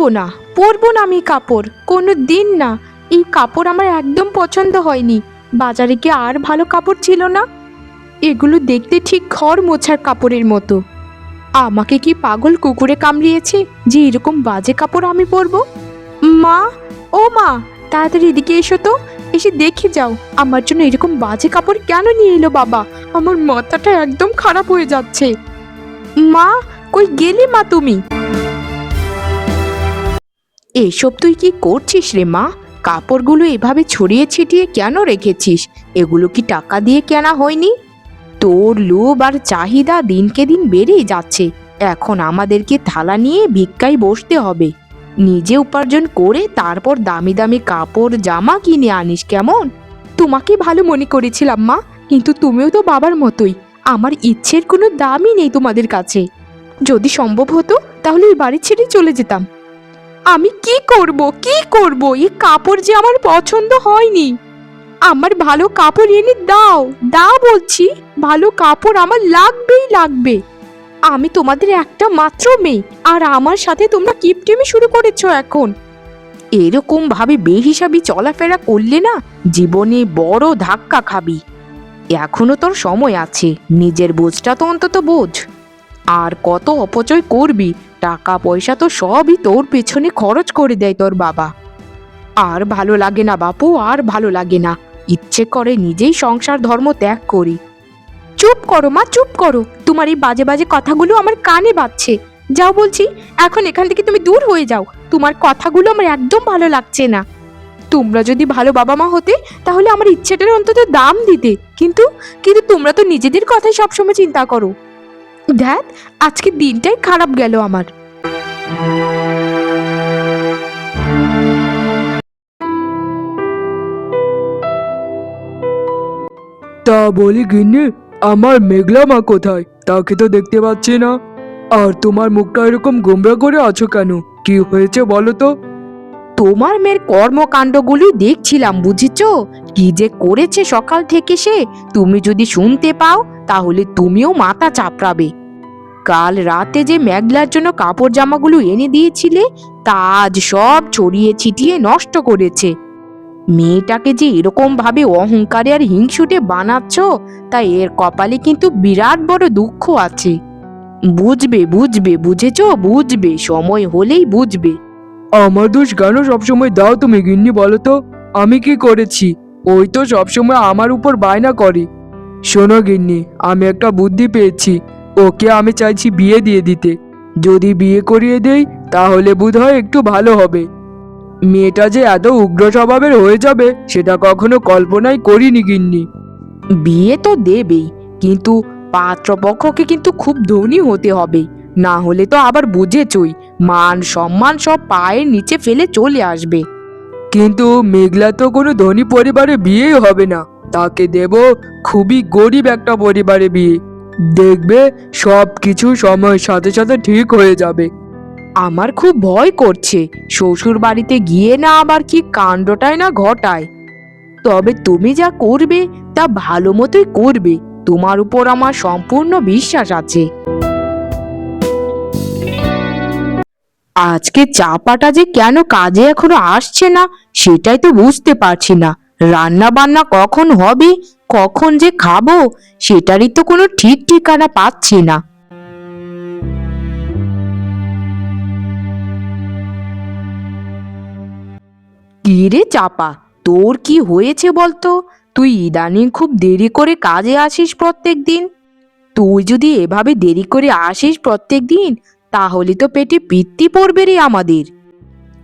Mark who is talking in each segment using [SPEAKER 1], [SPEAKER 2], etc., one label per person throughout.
[SPEAKER 1] পরবো না পরবো না আমি কাপড়। কোনো দিন না, এই কাপড় আমার একদম পছন্দ হয়নি। বাজারে কি আর ভালো কাপড় ছিল না? এগুলো দেখতে ঠিক ঘর মোছার কাপড়ের মতো। আমাকে কি পাগল কুকুরে কামড়িয়েছে যে এরকম বাজে কাপড় আমি পরবো? মা, ও মা, তাড়াতাড়ি এদিকে এসো তো, এসে দেখে যাও, আমার জন্য এরকম বাজে কাপড় কেন নিয়ে এলো বাবা? আমার মাথাটা একদম খারাপ হয়ে যাচ্ছে। মা, কই গেলি মা তুমি? এসব তুই কি করছিস রে মা? কাপড়গুলো এভাবে ছড়িয়ে ছিটিয়ে কেন রেখেছিস? এগুলো কি টাকা দিয়ে কেনা হয়নি? তোর লোভ আর চাহিদা দিনকে দিন বেড়েই যাচ্ছে। এখন আমাদেরকে থালা নিয়ে ভিক্ষায় বসতে হবে। নিজে উপার্জন করে তারপর দামি দামি কাপড়, জামা কিনে আনিস কেমন? তোমাকে ভালো মনে করেছিলাম মা, কিন্তু তুমিও তো বাবার মতোই। আমার ইচ্ছের কোনো দামই নেই তোমাদের কাছে। যদি সম্ভব হতো তাহলে এই বাড়ি ছেড়ে চলে যেতাম। আমি কি করব কি করব? এই কাপড় যে আমার পছন্দ হয়নি। আমার ভালো কাপড় এনে দাও দাও বলছি, ভালো কাপড় আমার লাগবেই লাগবে। আমি তোমাদের একটা মাত্র মেয়ে, আর আমার সাথে তোমরা কিপটেমি শুরু করেছ এখন। এরকম ভাবে বেহিসাবি চলাফেরা করলে না, জীবনে বড় ধাক্কা খাবি। এখনও তোর সময় আছে, নিজের বোঝটা তো অন্তত বোঝ। আর কত অপচয় করবি? টাকা পয়সা তো সবই তোর পেছনে খরচ করে দেয় তোর বাবা। আর ভালো লাগে না বাপু, আর ভালো লাগে না। ইচ্ছে করে নিজেই সংসার ধর্ম ত্যাগ করি। চুপ করো মা, চুপ করো। তোমার এই বাজে বাজে কথাগুলো আমার কানে বাজছে। যাও বলছি, এখন এখান থেকে তুমি দূর হয়ে যাও। তোমার কথাগুলো আমার একদম ভালো লাগছে না। তোমরা যদি ভালো বাবা মা হতে, তাহলে আমার ইচ্ছেটার অন্তত দাম দিতে। কিন্তু কিন্তু তোমরা তো নিজেদের কথাই সবসময় চিন্তা করো। দেখ, আজকে দিনটাই খারাপ গেল আমার।
[SPEAKER 2] তা বলি গিন্নি, আমার মেঘলা মা কোথায়? তাকে তো দেখতে পাচ্ছি না। আর তোমার মুখটা এরকম গোমরা করে আছো কেন? কি হয়েছে বলো তো?
[SPEAKER 1] তোমার মেয়ের কর্মকাণ্ডগুলি দেখছিলাম, বুঝেছ? কি যে করেছে সকাল থেকে সে, তুমি যদি শুনতে পাও, তাহলে তুমিও মাথা চাপড়াবে। কাল রাতে যে মেঘলার জন্য কাপড় জামাগুলো এনে দিয়েছিলে, তা আজ সব ছড়িয়ে ছিটিয়ে নষ্ট করেছে। মেয়েটাকে যে এরকম ভাবে অহংকারে আর হিংসুটে বানাচ্ছ, তা এর কপালে কিন্তু বিরাট বড় দুঃখ আছে। বুঝবে বুঝবে, বুঝেছ? বুঝবে, সময় হলেই বুঝবে।
[SPEAKER 2] আমার দোষ কেন সবসময় দাও তুমি গিন্নি বলো তো? আমি কি করেছি? ওই তো সবসময় আমার উপর বায়না করে। শোনো গিন্নি, আমি একটা বুদ্ধি পেয়েছি। ওকে আমি চাইছি বিয়ে দিয়ে দিতে। যদি বিয়ে করিয়ে দেই, তাহলে বোধ হয় একটু ভালো হবে। মেয়েটা যে এত উগ্র স্বভাবের হয়ে যাবে, সেটা কখনো কল্পনাই করিনি গিন্নি।
[SPEAKER 1] বিয়ে তো দেবেই, কিন্তু পাত্রপক্ষকে কিন্তু খুব ধনী হতে হবে। না হলে তো আবার বুঝেছই মান সম্মান সব পায়ের নিচে ফেলে চলে আসবে।
[SPEAKER 2] কিন্তু মেঘলা তো কোনো ধনী পরিবারে বিয়েই হবে না। তাকে দেব খুবই গরিব একটা পরিবারে বিয়ে। দেখবে সব কিছু সময়ের সাথে সাথে ঠিক হয়ে যাবে।
[SPEAKER 1] আমার খুব ভয় করছে। শ্বশুর বাড়িতে গিয়ে না আবার কি কাণ্ডটাই না ঘটায়। তবে তুমি যা করবে, তা ভালো মতোই করবে। তোমার উপর আমার সম্পূর্ণ বিশ্বাস আছে। আজকে চাপাটা যে কেন কাজে এখনও আসছে না, সেটাই তো বুঝতে পারছি না। রান্না বান্না কখন হবে, কখন যে খাব, সেটারই তো কোনো ঠিক ঠিকানা পাচ্ছি না। কি রে চাপা, তোর কি হয়েছে বলতো? তুই ইদানিং খুব দেরি করে কাজে আসিস প্রত্যেক দিন তুই যদি এভাবে দেরি করে আসিস প্রত্যেক দিন তাহলে তো পেটে পিত্তি পড়বে রে আমাদের।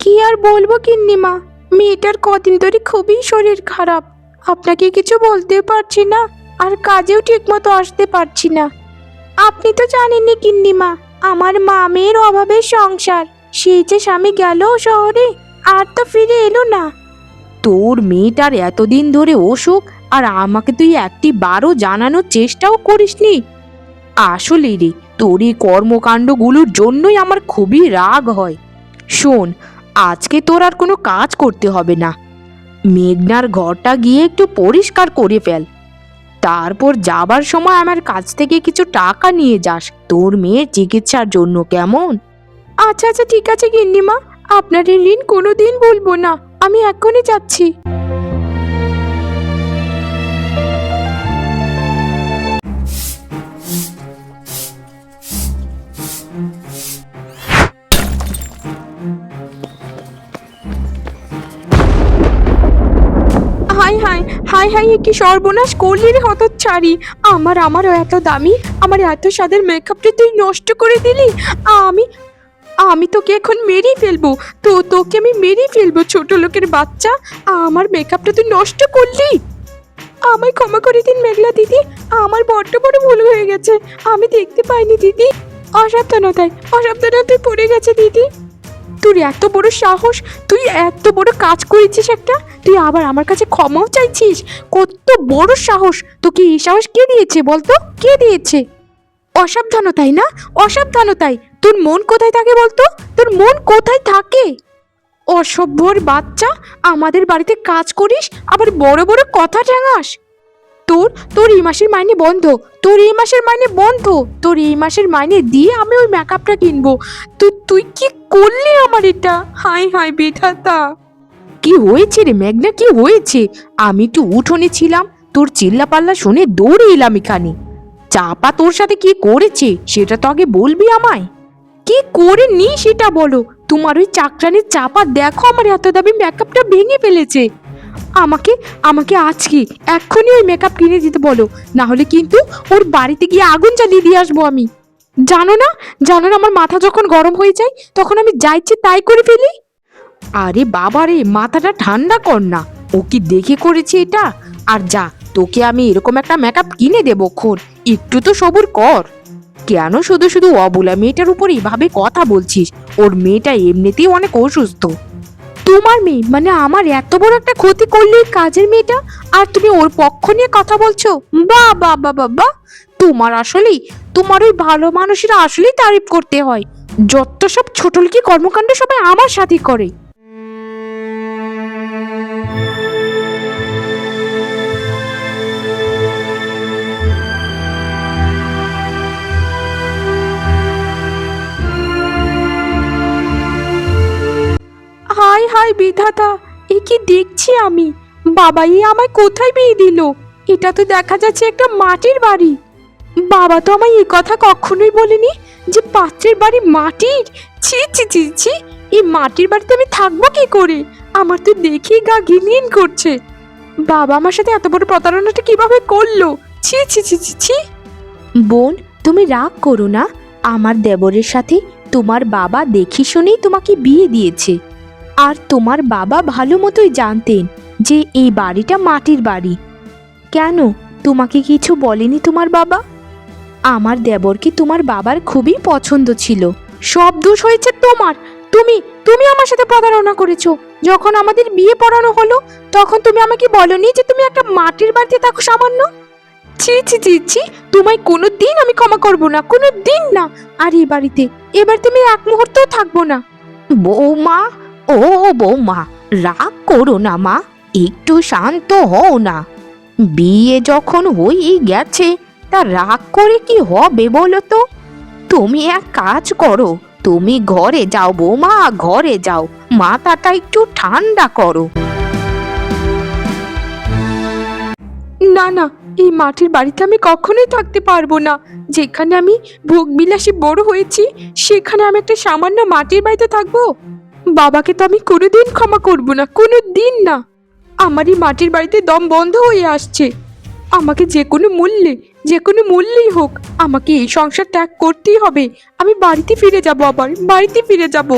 [SPEAKER 1] কি আর বলব কিন্নিমা মেয়েটার কদিন ধরে খুবই শরীর খারাপ। আপনাকে কিছু বলতে পারছি না আর কাজেও ঠিকমতো আসতে পারছি না। আপনি তো জানেননি কিন্নিমা আমার মা মেয়ের অভাবের সংসার। সেই যে স্বামী গেল শহরে আর তো ফিরে এলো না। তোর মেয়েটার এতদিন ধরে অসুখ আর আমাকে তুই একটি বারও জানানোর চেষ্টাও করিসনি। আসলে রে তোর এই কর্মকাণ্ডগুলোর জন্যই আমার খুবই রাগ হয়। শোন, আজকে তোর আর কোনো কাজ করতে হবে না। মেঘনার ঘরটা গিয়ে একটু পরিষ্কার করে ফেল। তারপর যাবার সময় আমার কাছ থেকে কিছু টাকা নিয়ে যাস। তোর মেয়ের চিকিৎসার জন্য কেমন? আচ্ছা আচ্ছা ঠিক আছে গিন্নিমা। আপনার ঋণ কোনোদিন বলব না। আমি এক্ষুনি যাচ্ছি। হাই হাই কি সর্বনাশ করলি রে হতচ্ছাড়ি? আমার, আমারও এত দামি, আমার এত স্বাদের মেকআপটা তুই নষ্ট করে দিলি। আমি আমি তোকে এখন মেরেই ফেলব। তো, তোকে আমি মেরেই ফেলব, ছোট লোকের বাচ্চা। আমার মেকআপটা তুই নষ্ট করলি। আমায় ক্ষমা করে দিন মেঘলা দিদি, আমার বড্ড বড় ভুল হয়ে গেছে। আমি দেখতে পাইনি দিদি। অসাবধানতায় অসাবধানতায় পড়ে গেছে দিদি। তোর এত বড় সাহস? তুই এত বড় কাজ করেছিস একটা? তুই আবার আমার কাছে ক্ষমাও চাইছিস? কত বড় সাহস! তোকে এই সাহস কে দিয়েছে বলতো? কে দিয়েছে? অসাবধানতাই না? অসাবধানতাই! তোর মন কোথায় থাকে বলতো? তোর মন কোথায় থাকে? অসভ্যর বাচ্চা, আমাদের বাড়িতে কাজ করিস, আবার বড় বড় কথা টাঙাস তোর তোর এই মাসের মাইনে বন্ধ। তোর এই মাসের মাইনে বন্ধ। তোর এই মাসের মাইনে দিয়ে আমি ওই মেকআপটা কিনবো। তো তুই কি করলি আমার এটা? হাই হাই বেঠাতা কি হয়েছে রে মেঘনা? কি হয়েছে? আমি একটু উঠোনে ছিলাম, তোর চিল্লা পাল্লা শুনে দৌড়ে এলাম এখানে। চাপা তোর সাথে কি করেছে? সেটা তো আগে বলবি আমায়। কি করে নি সেটা বলো? তোমার ওই চাকরানির চাপা দেখো আমার এত দামি মেকআপটা ভেঙে ফেলেছে। আমাকে আমাকে আজকে এক্ষুনি ওই মেকআপ কিনে দিতে বলো। না হলে কিন্তু ওর বাড়িতে গিয়ে আগুন জ্বালিয়ে দিয়ে আসব আমি। জানো না? জানো না আমার মাথা যখন গরম হয়ে যায়, তখন আমি যা ইচ্ছে তাই করে ফেলি? আরে বাবা রে, মাথাটা ঠান্ডা কর না। ও কি দেখে করেছে এটা? আর যা, তোকে আমি এরকম একটা মেকআপ কিনে দেবো খন একটু তো সবুর কর। কেন শুধু শুধু অবলা মেয়েটার উপর এইভাবে কথা বলছিস? ওর মেয়েটা এমনিতেই অনেক অসুস্থ। তোমার মেয়ে মানে আমার এত বড় একটা ক্ষতি করলে কাজের মেয়েটা? আর তুমি ওর পক্ষ নিয়ে কথা বলছো? বা বা বা বা। তোমার আসলেই, তোমার ওই ভালো মানুষেরা আসলেই তারিফ করতে হয়। যত সব ছোটলকি কর্মকাণ্ড সবাই আমার সাথে করে। হাই হাই বিধাতা, এ কি দেখছি আমি? বাবাই আমায় কোথায় বিয়ে দিল? এটা তো দেখা যাচ্ছে একটা মাটির বাড়ি। বাবা তো আমায় এই কথা কখনোই বলেনি যে পাত্রের বাড়ি মাটির? ছি ছি ছি ছি। এই মাটির বাড়িতে আমি থাকব কি করে? আমার তো দেখি গা ঘিনঘিন করছে। বাবা আমার সাথে এত বড় প্রতারণাটা কীভাবে করল? ছি ছি ছি ছি ছি। বোন, তুমি রাগ করো না। আমার দেবরের সাথে তোমার বাবা দেখি শুনেই তোমাকে বিয়ে দিয়েছে। আর তোমার বাবা ভালো মতোই জানতেন যে এই বাড়িটা মাটির বাড়ি। কেন? তোমাকে কিছু বলেনি তোমার বাবা? আমার দেবরকে তোমার বাবার খুবই পছন্দ ছিল। সব দোষ হয়েছে তোমার। তুমি তুমি আমার সাথে প্রতারণা করেছ। যখন আমাদের বিয়ে পড়ানো হলো, তখন তুমি আমাকে বলনি যে তুমি একটা মাটির বাড়িতে থাকো সামান্য? ছি ছি ছি ছি, তোমায় কোনো দিন আমি ক্ষমা করব না কোনো দিন না। আর এই বাড়িতে, এবার তুমি এক মুহূর্তও থাকব না। বৌমা, ও বৌমা, রাগ করো না মা, একটু শান্ত হও না। বিয়ে যখন হয়েই গেছে তা রাগ করে কি হবে বলো তো? তুমি এক কাজ করো, তুমি ঘরে যাও বৌমা, ঘরে যাও, মাথাটা একটু ঠান্ডা করো। না না, এই মাটির বাড়িতে আমি কখনোই থাকতে পারব না। যেখানে আমি ভোগবিলাসী বড় হয়েছি, সেখানে আমি একটা সামান্য মাটির বাড়িতে থাকব। বাবাকে তো আমি কোনোদিন ক্ষমা করব না কোনো দিন না। আমার এই মাটির বাড়িতে দম বন্ধ হয়ে আসছে। আমাকে যে কোনো মূল্যে যে কোনো মূল্যেই হোক, আমাকে এই সংসার ত্যাগ করতেই হবে। আমি বাড়িতে ফিরে যাব আবার, বাড়িতে ফিরে যাব।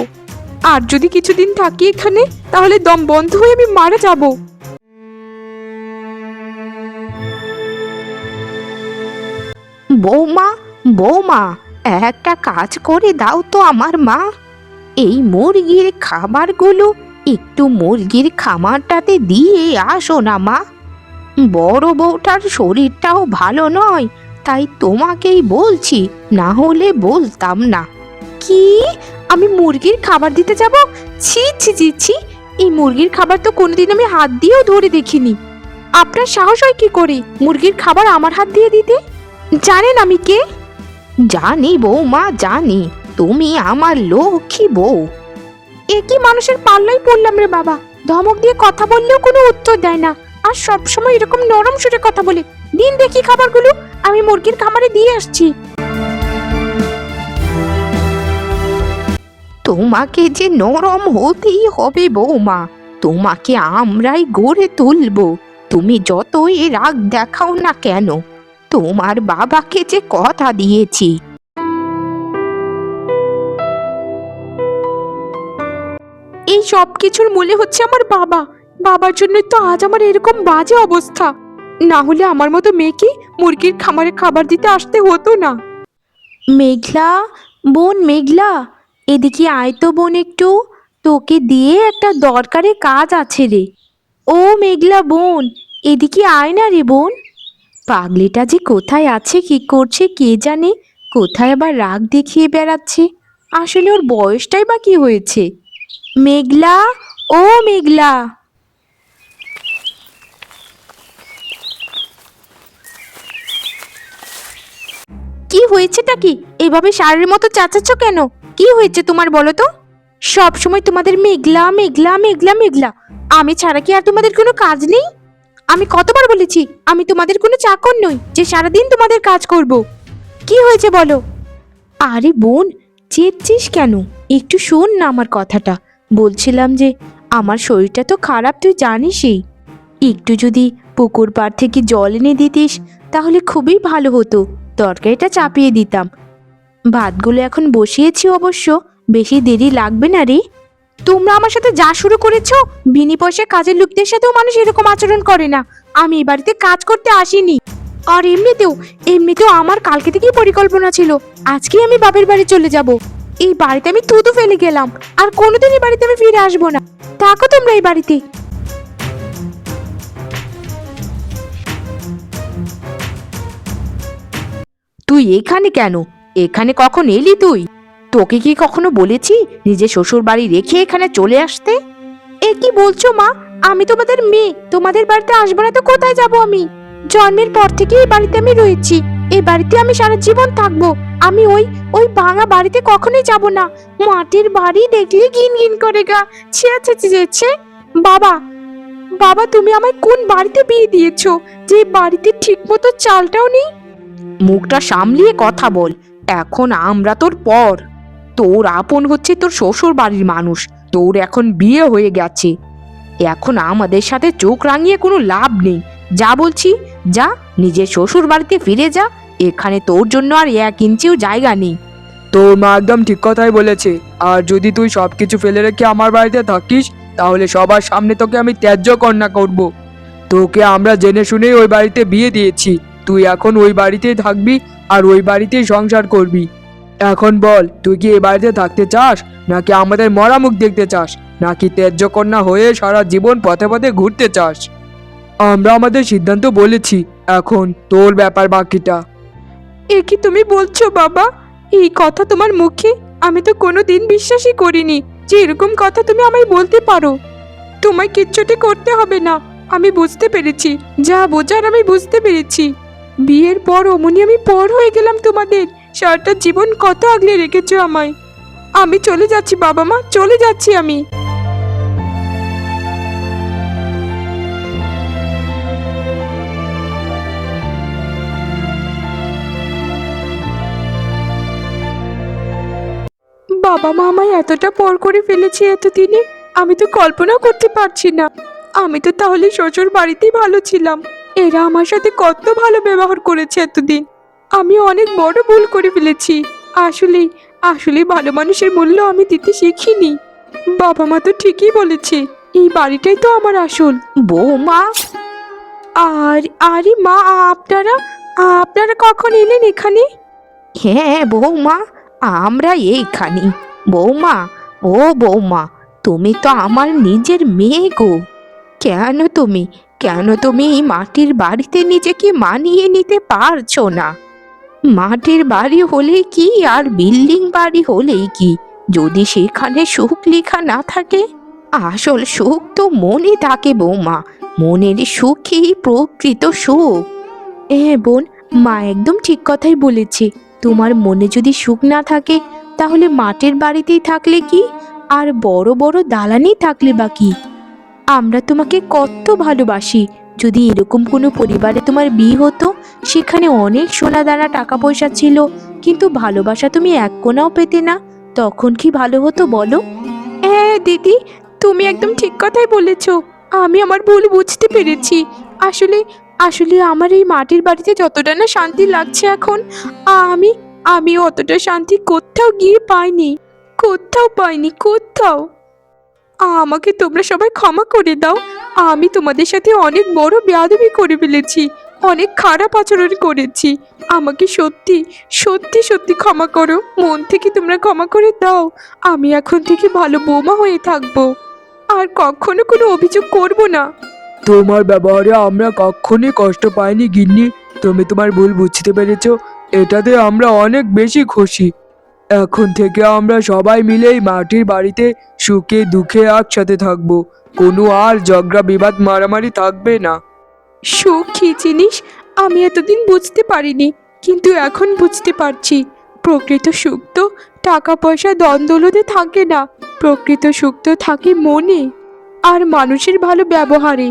[SPEAKER 1] আর যদি কিছুদিন থাকি এখানে, তাহলে দম বন্ধ হয়ে আমি মারা যাব। বৌমা বৌমা, একটা কাজ করে দাও তো আমার মা। এই মুরগির খাবারগুলো একটু মুরগির খামারটাতে দিয়ে আসো না মা। বড় বউটার শরীরটাও ভালো নয় তাই তোমাকেই বলছি না হলে বলতাম না। কি? আমি মুরগির খাবার দিতে যাব? ছি ছি ছি ছি। এই মুরগির খাবার তো কোনোদিন আমি হাত দিয়েও ধরে দেখিনি। আপনার সাহস হয় কি করে মুরগির খাবার আমার হাত দিয়ে দিতে? জানেন আমি কে? জানি বৌমা জানি। তুমি আমার লক্ষ্মী বউ। একই মানুষের পাল্লাই পড়লাম রে বাবা। ধমক দিয়ে কথা বললেও কোনো উত্তর দেয় না। আর সব সময় এরকম নরম সুরে কথা বলে। দিন দেখি খাবারগুলো আমি মুরগির খামারে দিয়ে আসছি। তোমাকে যে নরম হতেই হবে বৌমা তোমাকে আমরাই গড়ে তুলবো। তুমি যতই রাগ দেখাও না কেন তোমার বাবাকে যে কথা দিয়েছি। এই সব কিছুর মূলে হচ্ছে আমার বাবা। বাবার জন্য তো আজ আমার এরকম বাজে অবস্থা। না হলে আমার মতো মেয়েকে মুরগির খামারে খাবার দিতে আসতে হতো না? মেঘলা, বোন মেঘলা, এদিকে আয় তো বোন একটু। তোকে দিয়ে একটা দরকারি কাজ আছে রে। ও মেঘলা বোন, এদিকে আয় না রে বোন। পাগলিটা যে কোথায় আছে, কি করছে, কে জানে? কোথায় আবার রাগ দেখিয়ে বেড়াচ্ছে? আসলে ওর বয়সটাই বা কি হয়েছে? মেঘলা, ও মেঘলা। কি হয়েছেটা কি? এভাবে সারের মতো চাচাচ্ছ কেন? কি হয়েছে তোমার বলো তো? সব সময় তোমাদের মেঘলা মেঘলা মেঘলা মেঘলা। আমি ছাড়া কি আর তোমাদের কোনো কাজ নেই? আমি কতবার বলেছি, আমি তোমাদের কোনো চাকর নই যে সারাদিন তোমাদের কাজ করব। কি হয়েছে বলো? আরে বোন চেয়েছিস কেন? একটু শোন না আমার কথাটা। বলছিলাম যে, আমার শরীরটা তো খারাপ, তুই জানিসই। একটু যদি পুকুর পাড় থেকে জল এনে দিতিস, তাহলে খুবই ভালো হতো। তরকারিটা চাপিয়ে দিতাম। ভাতগুলো এখন বসিয়েছি অবশ্য, বেশি দেরি লাগবে না রে। তোমরা আমার সাথে যা শুরু করেছ, বিনি পয়সা কাজের লোকদের সাথেও মানুষ এরকম আচরণ করে না। আমি এই বাড়িতে কাজ করতে আসিনি। আর এমনিতেও এমনিতেও আমার কালকে থেকেই পরিকল্পনা ছিল, আজকেই আমি বাপের বাড়ি চলে যাব। এই বাড়িতে আমি থুতু ফেলে গেলাম, আর কোনোদিন এই বাড়িতে আমি ফিরে আসব না। থাকো তোমরা এই বাড়িতে। তুই এখানে কেন? এখানে কখন এলি তুই? তোকে কি কখনো বলেছি নিজে শ্বশুর বাড়ি রেখে এখানে চলে আসতে? এ কি বলছো মা? আমি তোমাদের মেয়ে, তোমাদের বাড়িতে আসব না তো কোথায় যাব আমি? জন্মের পর থেকে এই বাড়িতে আমি রয়েছি, এই বাড়িতে আমি সারা জীবন থাকব। আমি ওই ওই ভাঙা বাড়িতে কখনোই যাব না। মাটির বাড়ি দেখলে গিন গিন করে গা ছেঁচে চেয়েছে বাবা বাবা, তুমি আমায় কোন বাড়িতে বিয়ে দিয়েছ? যে বাড়িতে ঠিকমতো চালটাও নেই? মুখটা সামলিয়ে কথা বল। এখন আমরা তোর পর। তোর আপন হচ্ছে তোর শ্বশুর বাড়ির মানুষ। তোর এখন বিয়ে হয়ে গেছে। এখন আমাদের সাথে চোখ রাঙিয়ে কোনো লাভ নেই। যা বলছি, যা। নিজের শ্বশুর বাড়িতে ফিরে যা। এখানে তোর জন্য আর এক ইঞ্চিও জায়গা নেই।
[SPEAKER 2] তোর মা একদম ঠিক কথাই বলেছে। আর যদি তুই সব কিছু ফেলে রেখে আমার বাড়িতে থাকিস, তাহলে সবার সামনে তোকে আমি ত্যায্য কন্যা করব। তোকে আমরা জেনে শুনেই ওই বাড়িতে বিয়ে দিয়েছি। তুই এখন ওই বাড়িতেই থাকবি আর ওই বাড়িতেই সংসার করবি। এখন বল, তুই কি এই বাড়িতে থাকতে চাস? নাকি আমাদের মরা মুখ দেখতে চাস? নাকি ত্যায্য কন্যা হয়ে সারা জীবন পথে পথে ঘুরতে চাস? আমরা আমাদের সিদ্ধান্ত বলেছি, এখন তোর ব্যাপার বাকিটা।
[SPEAKER 1] এ কি তুমি বলছো বাবা? এই কথা তোমার মুখে আমি তো কোনোদিন বিশ্বাসই করিনি যে এরকম কথা তুমি আমায় বলতে পারো। তোমায় কিচ্ছুটি করতে হবে না, আমি বুঝতে পেরেছি, যা বোঝার আমি বুঝতে পেরেছি। বিয়ের পর অমনি আমি পর হয়ে গেলাম তোমাদের। সারাটা জীবন কত আগলে রেখেছো আমায়। আমি চলে যাচ্ছি, বাবা মা, চলে যাচ্ছি আমি। বাবা মা আমায় এতটা পর করে ফেলেছে এতদিনে, আমি তো কল্পনাও করতে পারছি না। আমি তো তাহলে শ্বশুর বাড়িতেই ভালো ছিলাম। এরা আমার সাথে কত ভালো ব্যবহার করেছে এতদিন। আমি অনেক বড় ভুল করে ফেলেছি। আসলে আসলে ভালো মানুষের মূল্য আমি দিতে শিখিনি। বাবা মা তো ঠিকই বলেছে, এই বাড়িটাই তো আমার আসল। বৌমা! আর, আরে মা, আপনারা আপনারা কখন এলেন এখানে? হ্যাঁ বৌমা, আমরা এইখানে। বৌমা, ও বৌমা, তুমি তো আমার নিজের মেয়ে গো। কেন তুমি? কেন তুমি মাটির বাড়িতে নিজেকে মানিয়ে নিতে পারছ না? মাটির বাড়ি হলে কি আর বিল্ডিং বাড়ি হলেই কি? যদি সেখানে সুখ লেখা না থাকে? আসল সুখ তো মনে থাকে বৌমা। মনের সুখই প্রকৃত সুখ। হ্যাঁ বোন, মা একদম ঠিক কথাই বলেছে। তোমার মনে যদি সুখ না থাকে, তাহলে মাটির বাড়িতেই থাকলে কি? আর বড় বড় দালানি থাকলে বা বাকি আমরা তোমাকে কত ভালোবাসি। যদি এরকম কোনো পরিবারে তোমার বিয়ে হতো, সেখানে অনেক সোনা দানা টাকা পয়সা ছিল। কিন্তু ভালোবাসা তুমি এক কোনাও পেতে না। তখন কি ভালো হতো বলো? হ্যাঁ দিদি, তুমি একদম ঠিক কথাই বলেছ। আমি আমার ভুল বুঝতে পেরেছি। আসলে আসলে আমার এই মাটির বাড়িতে যতটা না শান্তি লাগছে এখন, আমি আমি অতটা শান্তি কোথাও গিয়ে পাইনি। কোথাও পাইনি, কোথাও। আমাকে তোমরা সবাই ক্ষমা করে দাও। আমি তোমাদের সাথে অনেক বড় বেয়াদবি করে ফেলেছি, অনেক খারাপ আচরণ করেছি। আমাকে সত্যি সত্যি সত্যি ক্ষমা করো। মন থেকে তোমরা ক্ষমা করে দাও। আমি এখন থেকে ভালো বোমা হয়ে থাকব। আর কখনো কোনো অভিযোগ করব না।
[SPEAKER 2] তোমার ব্যবহারে আমরা কখনই কষ্ট পাইনি, গিন্নি। তুমি তোমার ভুল বুঝতে পেরেছ। এটাতে আমরা অনেক বেশি খুশি। এখন থেকে আমরা সবাই মিলেই মাটির বাড়িতে সুখে, দুঃখে একসাথে থাকব। কোনো আর ঝগড়া, বিবাদ, মারামারি থাকবে না।
[SPEAKER 1] সুখ জিনিস আমি এতদিন বুঝতে পারিনি, কিন্তু এখন বুঝতে পারছি। প্রকৃত সুখ তো টাকা পয়সা দ্বন্দ্বলতে থাকে না। প্রকৃত সুখ তো থাকে মনে, আর মানুষের ভালো ব্যবহারে।